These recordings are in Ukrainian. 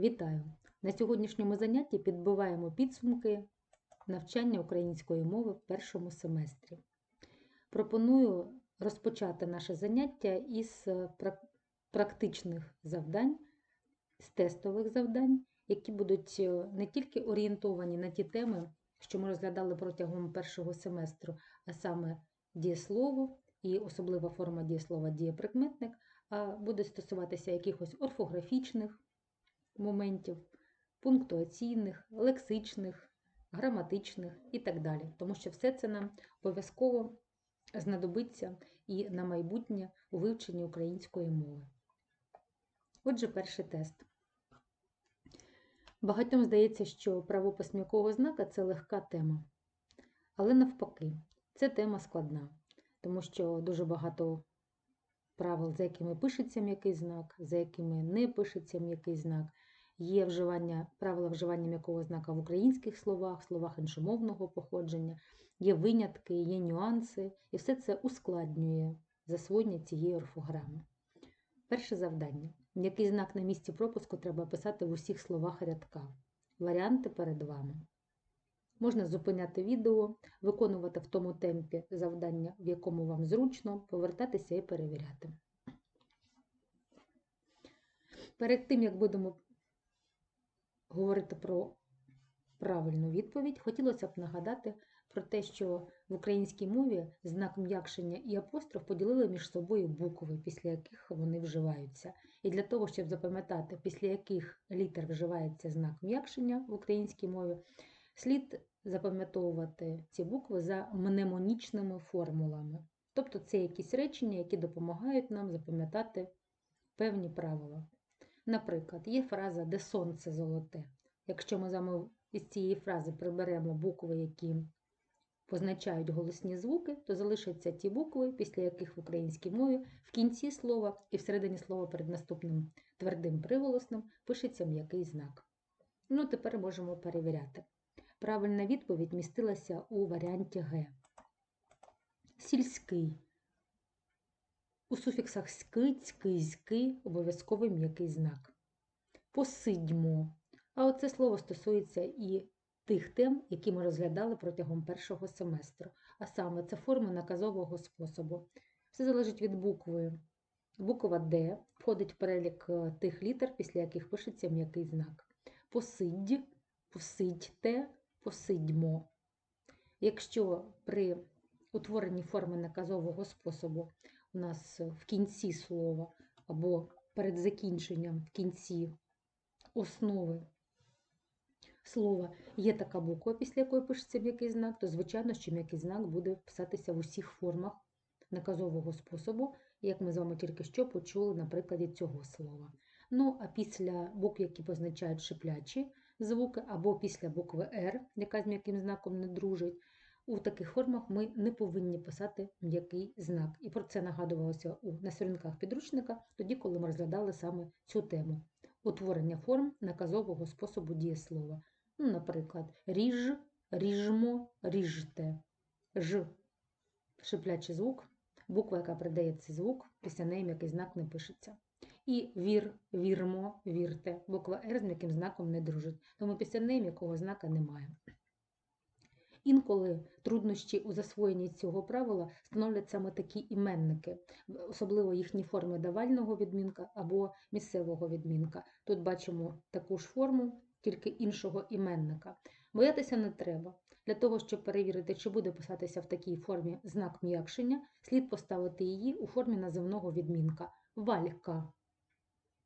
Вітаю! На сьогоднішньому занятті підбиваємо підсумки навчання української мови в першому семестрі. Пропоную розпочати наше заняття із е, практичних завдань, з тестових завдань, які будуть е, не тільки орієнтовані на ті теми, що ми розглядали протягом першого семестру, а саме дієслово і особлива форма дієслова дієприкметник, а буде стосуватися якихось орфографічних моментів, пунктуаційних, лексичних, граматичних і так далі. Тому що все це нам обов'язково знадобиться і на майбутнє у вивченні української мови. Отже, перший тест. Багатьом здається, що правопис м'якого знака це легка тема. Але навпаки, це тема складна, тому що дуже багато правил, за якими пишеться м'який знак, за якими не пишеться м'який знак. Є вживання, правила вживання м'якого знака в українських словах, словах іншомовного походження, є винятки, є нюанси, і все це ускладнює засвоєння цієї орфограми. Перше завдання. М'який знак на місці пропуску треба писати в усіх словах рядка. Варіанти перед вами. Можна зупиняти відео, виконувати в тому темпі завдання, в якому вам зручно, повертатися і перевіряти. Перед тим, як будемо говорити про правильну відповідь, хотілося б нагадати про те, що в українській мові знак м'якшення і апостроф поділили між собою букви, після яких вони вживаються. І для того, щоб запам'ятати, після яких літер вживається знак м'якшення в українській мові, слід запам'ятовувати ці букви за мнемонічними формулами. Тобто це якісь речення, які допомагають нам запам'ятати певні правила. Наприклад, є фраза де сонце золоте. Якщо ми з вами із цієї фрази приберемо букви, які позначають голосні звуки, то залишаться ті букви, після яких в українській мові в кінці слова і всередині слова перед наступним твердим приголосним пишеться м'який знак. Ну, тепер можемо перевіряти. Правильна відповідь містилася у варіанті Г. Сільський. У суфіксах ськи, цьки, зьки обов'язковий м'який знак. Посидьмо. А оце слово стосується і тих тем, які ми розглядали протягом першого семестру. А саме це форми наказового способу. Все залежить від букви. Буква Д входить в перелік е, тих літер, після яких пишеться м'який знак. Посидь, посидьте, посидьмо. Якщо при утворенні форми наказового способу у нас в кінці слова або перед закінченням в кінці основи слова є така буква, після якої пишеться м'який знак, то звичайно, що м'який знак буде писатися в усіх формах наказового способу, як ми з вами тільки що почули на прикладі цього слова. Ну, а після букв, які позначають шиплячі звуки, або після букви Р, яка з м'яким знаком не дружить, у таких формах ми не повинні писати м'який знак. І про це нагадувалося у, на сторінках підручника, тоді, коли ми розглядали саме цю тему утворення форм наказового способу дієслова. Ну, наприклад, ріж, ріжмо, ріжте, ж шиплячий звук, буква, яка придає цей звук, після неї м'який знак не пишеться. І вір, вірмо, вірте. Буква Р з м'яким знаком не дружить, тому після неї м'якого знака немає. Інколи труднощі у засвоєнні цього правила становлять саме такі іменники, особливо їхні форми давального відмінка або місцевого відмінка. Тут бачимо таку ж форму, тільки іншого іменника. Боятися не треба. Для того, щоб перевірити, чи буде писатися в такій формі знак м'якшення, слід поставити її у формі називного відмінка валька.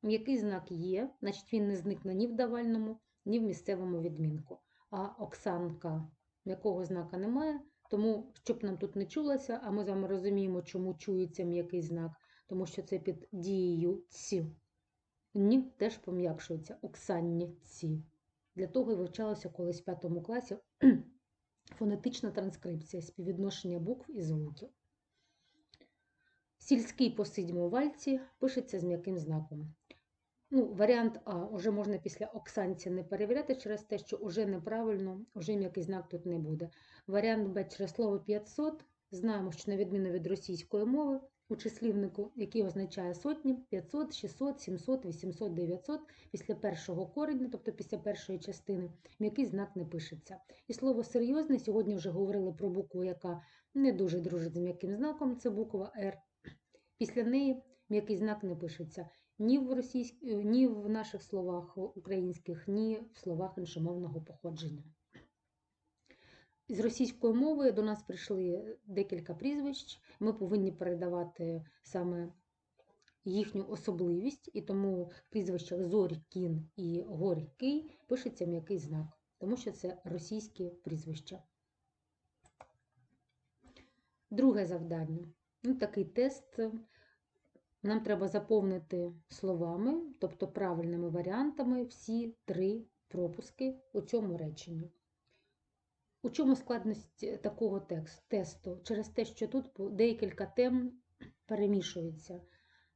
М'який знак є, значить він не зникне ні в давальному, ні в місцевому відмінку. А Оксанка м'якого знака немає, тому, щоб нам тут не чулося, а ми з вами розуміємо, чому чується м'який знак, тому що це під дією ці. Ні теж пом'якшується Оксанні ці. Для того і вивчалося колись в п'ятому класі фонетична транскрипція співвідношення букв і звуків. Сільський посидьмо вальці пишеться з м'яким знаком. Ну, Варіант А вже можна після Оксанці не перевіряти через те, що вже неправильно, вже м'який знак тут не буде. Варіант Б через слово 500. Знаємо, що на відміну від російської мови, у числівнику, який означає сотні, 500, 600, 700, 800, 900, після першого кореня, тобто після першої частини, м'який знак не пишеться. І слово серйозний, сьогодні вже говорили про букву, яка не дуже дружить з м'яким знаком, це буква Р. Після неї м'який знак не пишеться ні в, російськ... ні в наших словах українських, ні в словах іншомовного походження. З російської мови до нас прийшли декілька прізвищ. Ми повинні передавати саме їхню особливість, і тому в прізвищах Зорькін і Горький пишеться м'який знак, тому що це російські прізвища. Друге завдання. Ну, такий тест. Нам треба заповнити словами, тобто правильними варіантами, всі три пропуски у цьому реченні. У чому складність такого текст, тесту? Через те, що тут декілька тем перемішуються.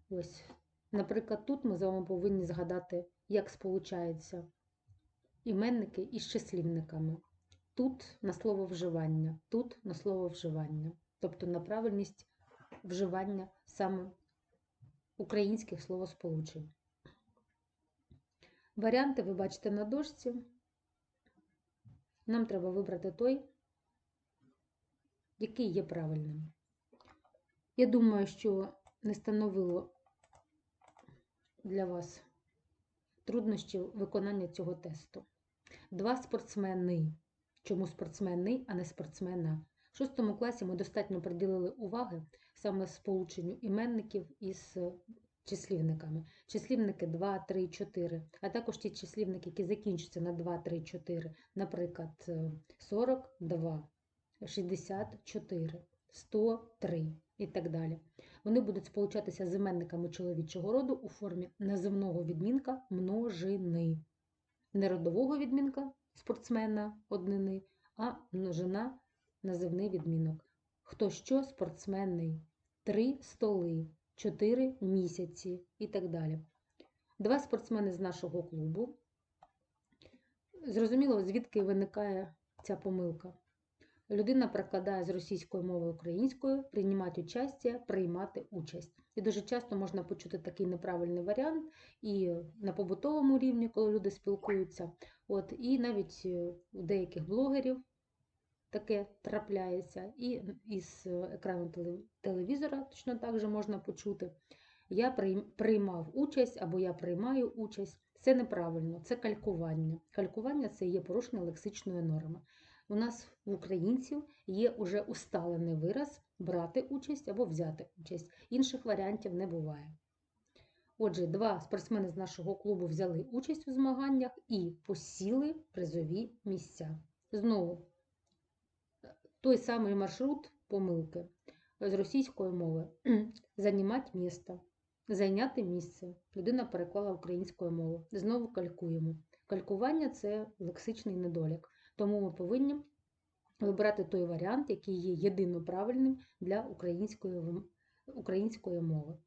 Ось, Наприклад, тут ми з вами повинні згадати, як сполучаються іменники із числівниками. Тут на слово вживання, тут на слово вживання, тобто на правильність вживання саме українських словосполучень. Варіанти ви бачите на дошці. Нам треба вибрати той, який є правильним. Я думаю, що не становило для вас труднощів виконання цього тесту. Два спортсмени. Чому спортсмени, а не спортсмена? В шостому класі ми достатньо приділили уваги саме сполученню іменників із числівниками. Числівники 2, 3, 4, а також ті числівники, які закінчуються на 2, 3, 4, наприклад, 42, 64, 103 і так далі. Вони будуть сполучатися з іменниками чоловічого роду у формі називного відмінка множини, не родового відмінка спортсмена однини, а множина називний відмінок. Хто що спортсменний, три столи, чотири місяці і так далі. Два спортсмени з нашого клубу. Зрозуміло, звідки виникає ця помилка. Людина перекладає з російської мови українською, приймати участь, приймати участь. І дуже часто можна почути такий неправильний варіант і на побутовому рівні, коли люди спілкуються. От, І навіть у деяких блогерів таке трапляється, і із екрану телевізора точно так же можна почути. Я приймав участь або я приймаю участь. Це неправильно, це калькування. Калькування це є порушення лексичної норми. У нас в українців є уже усталений вираз брати участь або взяти участь. Інших варіантів не буває. Отже, два спортсмени з нашого клубу взяли участь у змаганнях і посіли призові місця. Знову той самий маршрут помилки з російської мови. Займати місто, зайняти місце. Людина переклала українською мовою. Знову калькуємо. Калькування це лексичний недолік. Тому ми повинні вибрати той варіант, який є єдино правильним для української, української мови.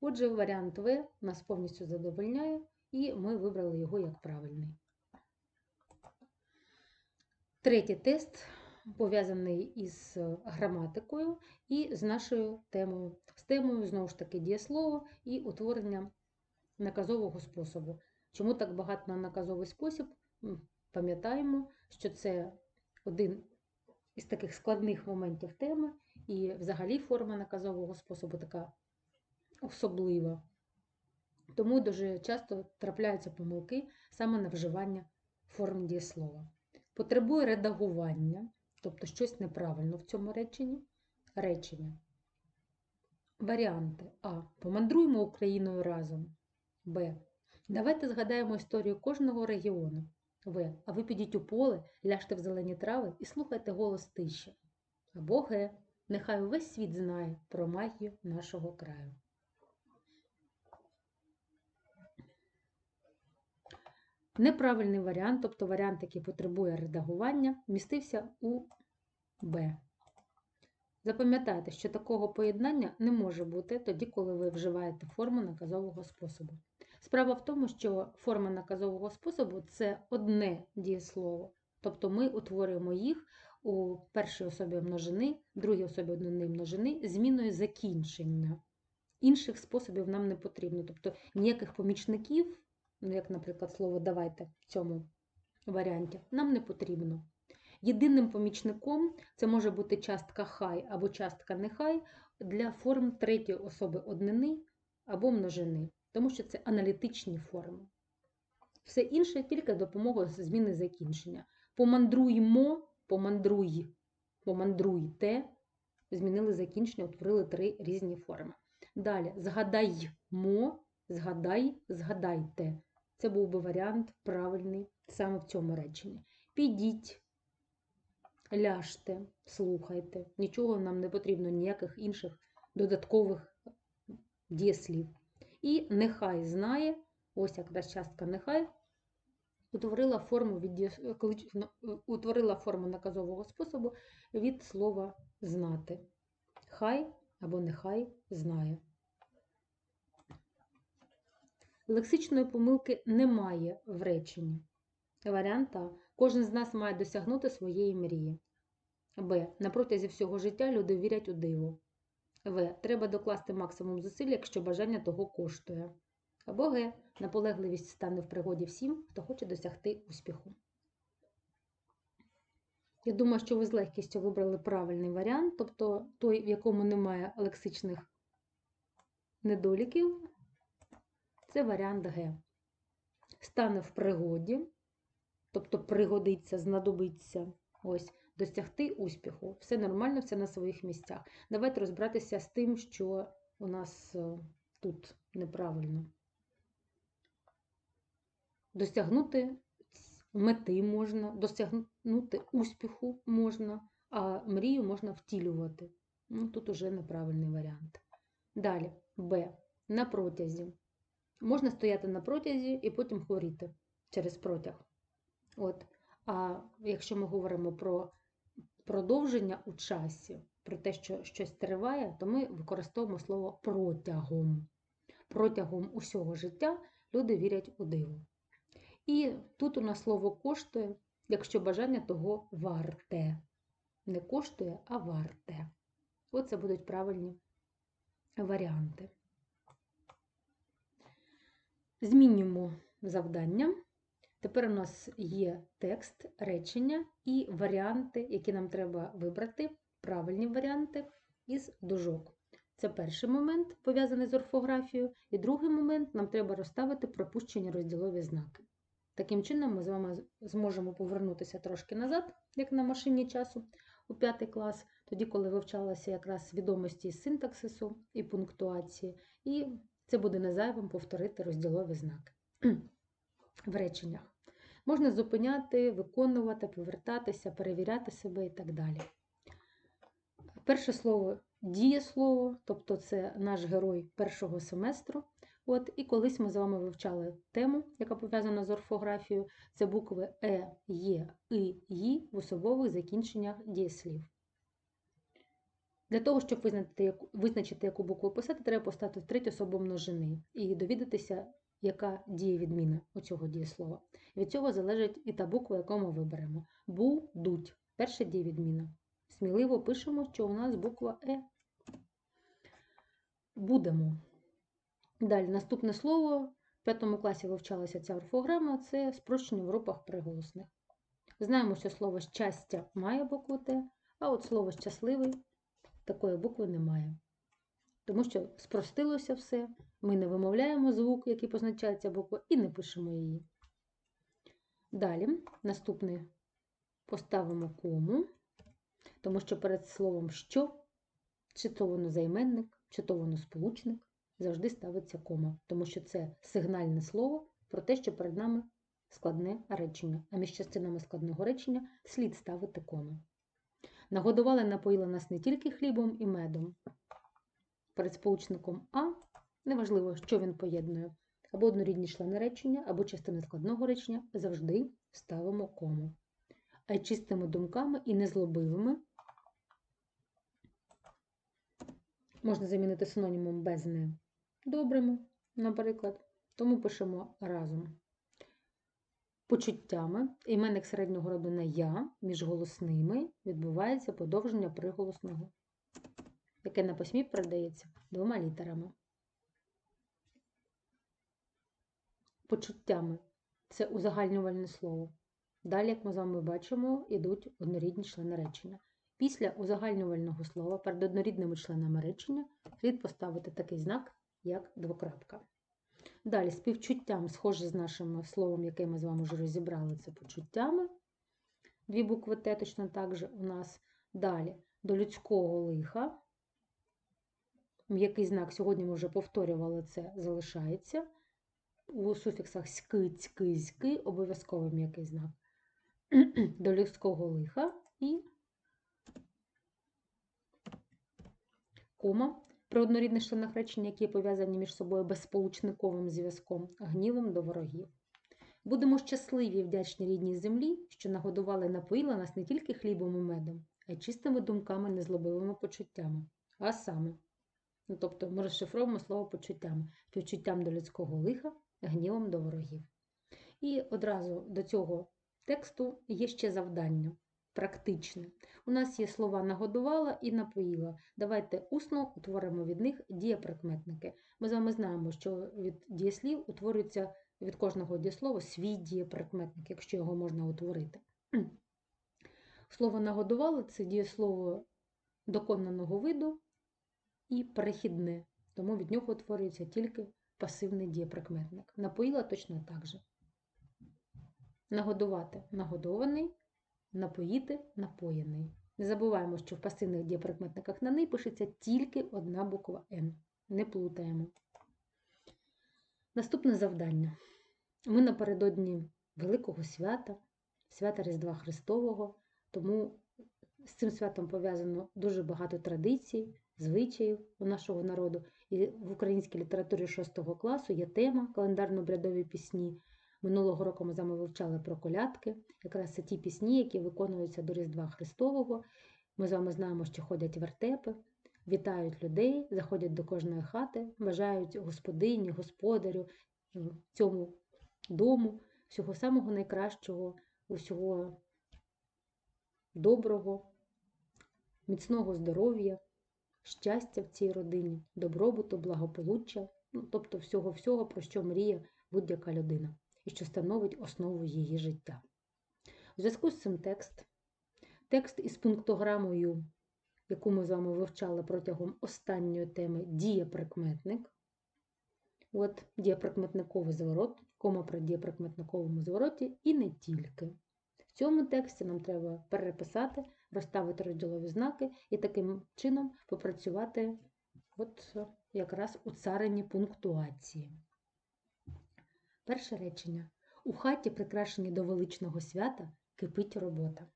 Отже, варіант В нас повністю задовольняє, і ми вибрали його як правильний. Третій тест пов'язаний із граматикою і з нашою темою. З темою, знову ж таки, дієслово і утворення наказового способу. Чому так багато на наказовий спосіб? Пам'ятаємо, що це один із таких складних моментів теми, і взагалі форма наказового способу така особлива. Тому дуже часто трапляються помилки саме на вживання форм дієслова. Потребує редагування, тобто щось неправильно в цьому реченні. Речення. Варіанти А. Помандруємо Україною разом. Б. Давайте згадаємо історію кожного регіону. В. А ви підіть у поле, ляжте в зелені трави і слухайте голос тиші. Або Г. Нехай увесь світ знає про магію нашого краю. Неправильний варіант, тобто варіант, який потребує редагування, містився у Б. Запам'ятайте, що такого поєднання не може бути тоді, коли ви вживаєте форму наказового способу. Справа в тому, що форма наказового способу це одне дієслово. Тобто ми утворюємо їх у першій особі множини, другій особі однини множини зміною закінчення. інших способів нам не потрібно. Тобто ніяких помічників, як, наприклад, слово давайте в цьому варіанті, нам не потрібно. Єдиним помічником це може бути частка хай або частка нехай для форм третьої особи однини або множини, тому що це аналітичні форми. Все інше тільки допомога зміни закінчення. Помандруймо, помандруй, помандруйте, змінили закінчення, утворили три різні форми. Далі згадаймо, згадай, згадайте. Це був би варіант правильний саме в цьому реченні. Підіть, ляжте, слухайте. Нічого нам не потрібно, ніяких інших додаткових дієслів. І нехай знає, ось якраз частка нехай, утворила форму, від, ну, утворила форму наказового способу від слова знати. Хай або нехай знає. Лексичної помилки немає в реченні. Варіант А. Кожен з нас має досягнути своєї мрії. Б. На протязі всього життя люди вірять у диво. В. Треба докласти максимум зусиль, якщо бажання того коштує. Або Г. Наполегливість стане в пригоді всім, хто хоче досягти успіху. Я думаю, що ви з легкістю вибрали правильний варіант, тобто той, в якому немає лексичних недоліків, це варіант Г. Стане в пригоді, тобто пригодиться, знадобиться, ось, досягти успіху. Все нормально, все на своїх місцях. Давайте розбиратися з тим, що у нас е, тут неправильно. Досягнути мети можна, досягнути успіху можна, а мрію можна втілювати. Ну, тут уже неправильний варіант. Далі, Б. На протязі. Можна стояти на протязі і потім хворіти через протяг. От. А якщо ми говоримо про продовження у часі, про те, що щось триває, то ми використовуємо слово протягом. Протягом усього життя люди вірять у диво. І тут у нас слово коштує, якщо бажання того варте. Не коштує, а варте. Оце будуть правильні варіанти. Змінюємо завдання. Тепер у нас є текст, речення і варіанти, які нам треба вибрати, правильні варіанти із дужок. Це перший момент, пов'язаний з орфографією, і другий момент нам треба розставити пропущені розділові знаки. Таким чином, ми з вами зможемо повернутися трошки назад, як на машині часу у п'ятий клас, тоді, коли вивчалися якраз відомості з синтаксису і пунктуації, і це буде не зайвим повторити розділові знаки в реченнях. Можна зупиняти, виконувати, повертатися, перевіряти себе і так далі. Перше слово дієслово, тобто це наш герой першого семестру. От, І колись ми з вами вивчали тему, яка пов'язана з орфографією. Це букви Е, Є, И, Ї в особових закінченнях дієслів. Для того, щоб визначити, яку, букву писати, треба поставити третю особу множини і довідатися, яка дієвідміна у цього дієслова. Від цього залежить і та буква, яку ми виберемо. Будуть. Перша дієвідміна. Сміливо пишемо, що у нас буква Е. Будемо. Далі, наступне слово. В п'ятому класі вивчалася ця орфограма це спрощення в групах приголосних. Знаємо, що слово щастя має букву Т, а от слово щасливий такої букви немає. Тому що спростилося все, ми не вимовляємо звук, який позначає ця буква, і не пишемо її. Далі, наступне поставимо кому, тому що перед словом що, чи то воно займенник, чи то воно сполучник, завжди ставиться кома, тому що це сигнальне слово про те, що перед нами складне речення, а між частинами складного речення слід ставити кому. Нагодували, напоїли нас не тільки хлібом і медом. Перед сполучником А неважливо, що він поєднує, або однорідні члени речення, або частини складного речення завжди ставимо кому. А чистими думками і незлобивими можна замінити синонімом без не добрими, наприклад, тому пишемо разом почуттями іменник середнього роду на я між голосними відбувається подовження приголосного, яке на письмі передається двома літерами. Почуттями це узагальнювальне слово. Далі, як ми з вами бачимо, йдуть однорідні члени речення. Після узагальнювального слова перед однорідними членами речення слід поставити такий знак, як двокрапка. Далі співчуттям, схоже з нашим словом, яке ми з вами вже розібрали, це почуттями. Дві букви Т точно так же у нас. Далі до людського лиха. М'який знак, сьогодні ми вже повторювали це, залишається. У суфіксах ськи, цьки, зьки обов'язково м'який знак. До людського лиха і кома при однорідних членах речення, які пов'язані між собою безсполучниковим зв'язком, гнівом до ворогів. Будемо щасливі і вдячні рідній землі, що нагодували і напоїла нас не тільки хлібом і медом, а й чистими думками, незлобивими почуттями. А саме, ну, тобто ми розшифровуємо слово почуттями, співчуттям до людського лиха, гнівом до ворогів. І одразу до цього тексту є ще завдання практичне. У нас є слова нагодувала і напоїла. Давайте усно утворимо від них дієприкметники. Ми з вами знаємо, що від дієслів утворюється від кожного дієслова свій дієприкметник, якщо його можна утворити. Слово нагодувала це дієслово доконаного виду і перехідне, тому від нього утворюється тільки пасивний дієприкметник. Напоїла точно так же. Нагодувати нагодований, напоїти напоєний. Не забуваємо, що в пасивних дієприкметниках на «ни» пишеться тільки одна буква Н. Не плутаємо. Наступне завдання. Ми напередодні Великого свята, свята Різдва Христового, тому з цим святом пов'язано дуже багато традицій, звичаїв у нашого народу. І в українській літературі 6 класу є тема календарно-брядові пісні. Минулого року ми з вами вивчали про колядки. Якраз це ті пісні, які виконуються до Різдва Христового. Ми з вами знаємо, що ходять вертепи, вітають людей, заходять до кожної хати, бажають господині, господарю, цьому дому, всього самого найкращого, усього доброго, міцного здоров'я, щастя в цій родині, добробуту, благополуччя, ну, тобто всього-всього, про що мріє будь-яка людина і що становить основу її життя. У зв'язку з цим текст, текст із пунктограмою, яку ми з вами вивчали протягом останньої теми дієприкметник. От дієприкметниковий зворот, кома при дієприкметниковому звороті і не тільки. В цьому тексті нам треба переписати, розставити розділові знаки і таким чином попрацювати от якраз у царині пунктуації. Перше речення. У хаті, прикрашені до величного свята, кипить робота.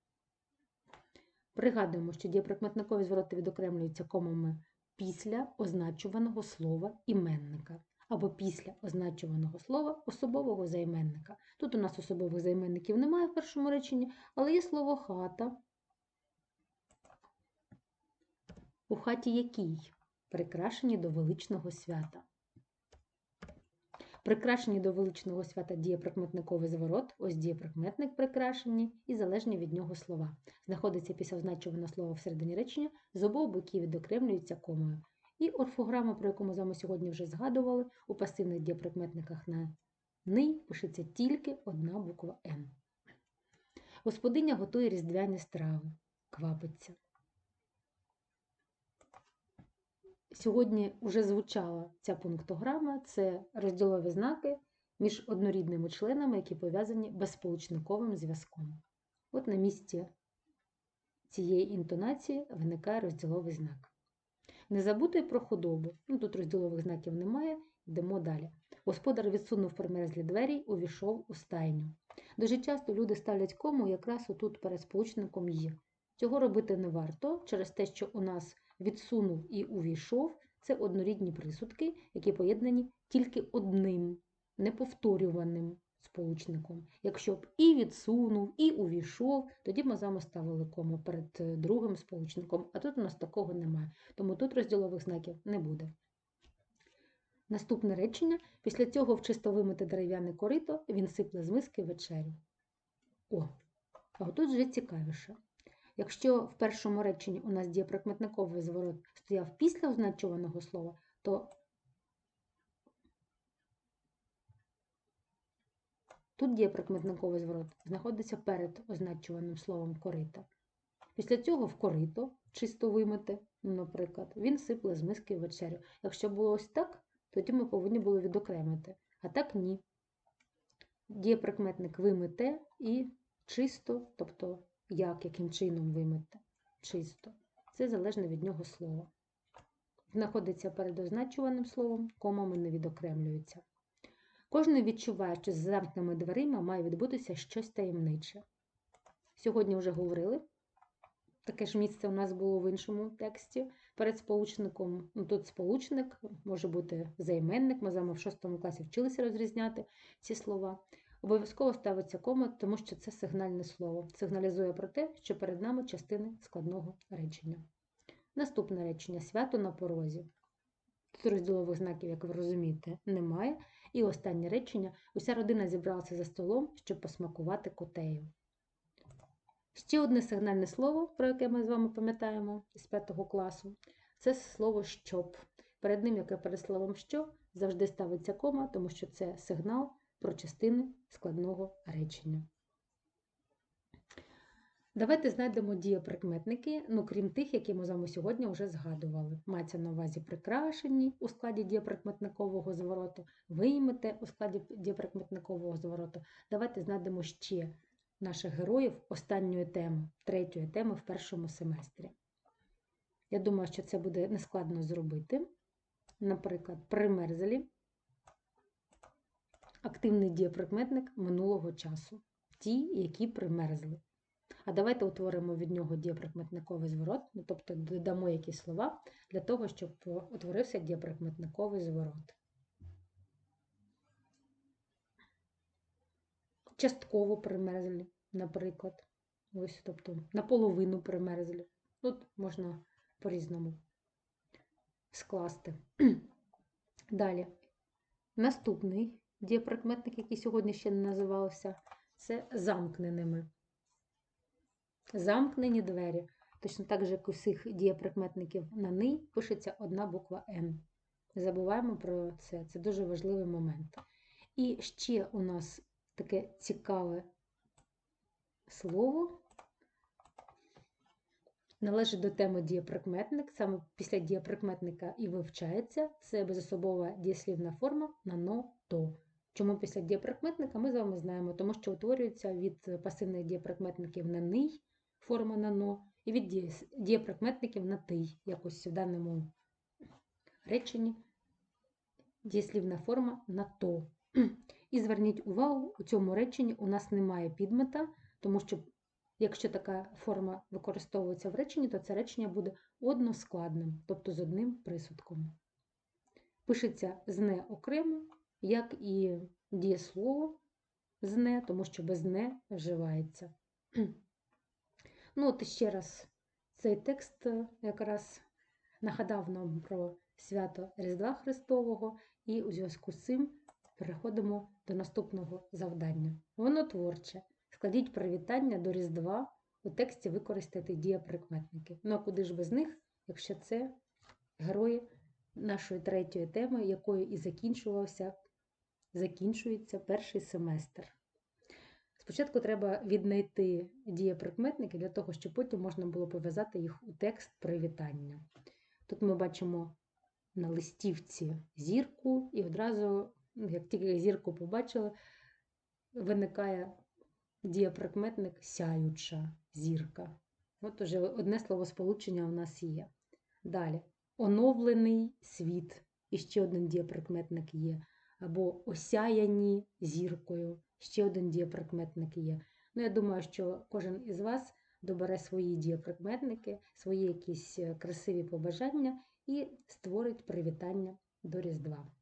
Пригадуємо, що дієприкметникові звороти відокремлюються комами після означуваного слова іменника або після означуваного слова особового займенника. Тут у нас особових займенників немає в першому реченні, але є слово хата. У хаті якій прикрашені до величного свята. Прикрашені до величного свята дієприкметниковий зворот, ось дієприкметник прикрашені і залежні від нього слова. Знаходиться після означуваного слова всередині речення, з обох боків відокремлюється комою. І орфограма, про яку ми з вами сьогодні вже згадували, у пасивних дієприкметниках на «ни» пишеться тільки одна буква Н. Господиня готує різдвяні страви, квапиться. Сьогодні вже звучала ця пунктограма, це розділові знаки між однорідними членами, які пов'язані безсполучниковим зв'язком. От на місці цієї інтонації виникає розділовий знак. Не забути про худобу. Ну, Тут розділових знаків немає, йдемо далі. Господар відсунув промерзлі двері, увійшов у стайню. Дуже часто люди ставлять кому якраз отут перед сполучником «є». Цього робити не варто через те, що у нас відсунув і увійшов це однорідні присудки, які поєднані тільки одним неповторюваним сполучником. Якщо б і відсунув, і увійшов, тоді б ми з ставили кому перед е, другим сполучником, а тут у нас такого немає. Тому тут розділових знаків не буде. Наступне речення. Після цього в чисто вимите дерев'яне корито він сипле з миски вечерю. О, а отут вже цікавіше. Якщо в першому реченні у нас дієприкметниковий зворот стояв після означуваного слова, то Тут дієприкметниковий зворот знаходиться перед означуваним словом корита. Після цього в корито, чисто вимити, наприклад, він сипле з миски вечерю. Якщо було ось так, тоді ми повинні були відокремити. А так ні. Дієприкметник вимите і чисто, тобто як, яким чином вимите. Чисто. Це залежно від нього слова. Знаходиться перед означуваним словом, комами не відокремлюються. Кожен відчуває, що з замкненими дверима має відбутися щось таємниче. Сьогодні вже говорили. Таке ж місце у нас було в іншому тексті перед сполучником. Ну, Тут сполучник, може бути займенник. Ми з вами в 6 класі вчилися розрізняти ці слова. Обов'язково ставиться кома, тому що це сигнальне слово. Сигналізує про те, що перед нами частини складного речення. Наступне речення свято на порозі. Тут розділових знаків, як ви розумієте, немає. І останнє речення: уся родина зібралася за столом, щоб посмакувати котею. Ще одне сигнальне слово, про яке ми з вами пам'ятаємо з 5 класу, це слово щоб. Перед ним, яке перед словом що, завжди ставиться кома, тому що це сигнал про частини складного речення. Давайте знайдемо дієприкметники, ну крім тих, які ми з вами сьогодні вже згадували. Мається на увазі прикрашені у складі дієприкметникового звороту, виймете у складі дієприкметникового звороту. Давайте знайдемо ще наших героїв останньої теми, третьої теми в першому семестрі. Я думаю, що це буде нескладно зробити. Наприклад, примерзлі активний дієприкметник минулого часу. Ті, які примерзли. А давайте утворимо від нього дієприкметниковий зворот, ну, тобто додамо якісь слова для того, щоб утворився дієприкметниковий зворот. Частково примерзлі, наприклад. Ось, тобто наполовину примерзлі. Тут можна по-різному скласти. Далі. Наступний дієприкметник, який сьогодні ще не називався, це замкненими. Замкнені двері. Точно так же, як у всіх дієприкметників на «ни» пишеться одна буква Н. Не забуваємо про це, це дуже важливий момент. І ще у нас таке цікаве слово. Належить до теми дієприкметник, саме після дієприкметника і вивчається. Це безособова дієслівна форма на но то. Чому після дієприкметника ми з вами знаємо, тому що утворюється від пасивних дієприкметників на ний, форма на но, і від дієприкметників на тий, якось в даному реченні дієслівна форма на то. І зверніть увагу, у цьому реченні у нас немає підмета, тому що, якщо така форма використовується в реченні, то це речення буде односкладним, тобто з одним присудком. Пишеться з не окремо, як і дієслово з не, тому що без не вживається. Ну, от ще раз, цей текст якраз нагадав нам про свято Різдва Христового, і у зв'язку з цим переходимо до наступного завдання. Воно творче. Складіть привітання до Різдва, у тексті використати дієприкметники. Ну а куди ж без них, якщо це герої нашої третьої теми, якою і закінчувався, закінчується перший семестр. Спочатку треба віднайти дієприкметники для того, щоб потім можна було пов'язати їх у текст привітання. Тут ми бачимо на листівці зірку, і одразу, як тільки зірку побачили, виникає дієприкметник сяюча зірка. От уже одне словосполучення у нас є. Далі оновлений світ. І ще один дієприкметник є. Або осяяні зіркою. Ще один дієприкметник є. Ну, я думаю, що кожен із вас добере свої дієприкметники, свої якісь е, красиві побажання і створить привітання до Різдва.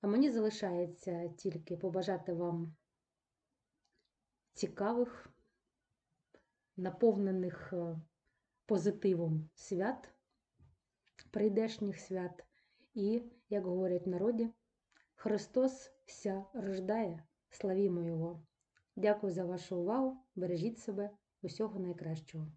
А мені залишається тільки побажати вам цікавих, наповнених е, позитивом свят, прийдешніх свят, і, як говорять в народі, Христос ся рождає, славімо Його! Дякую за вашу увагу! Бережіть себе, усього найкращого!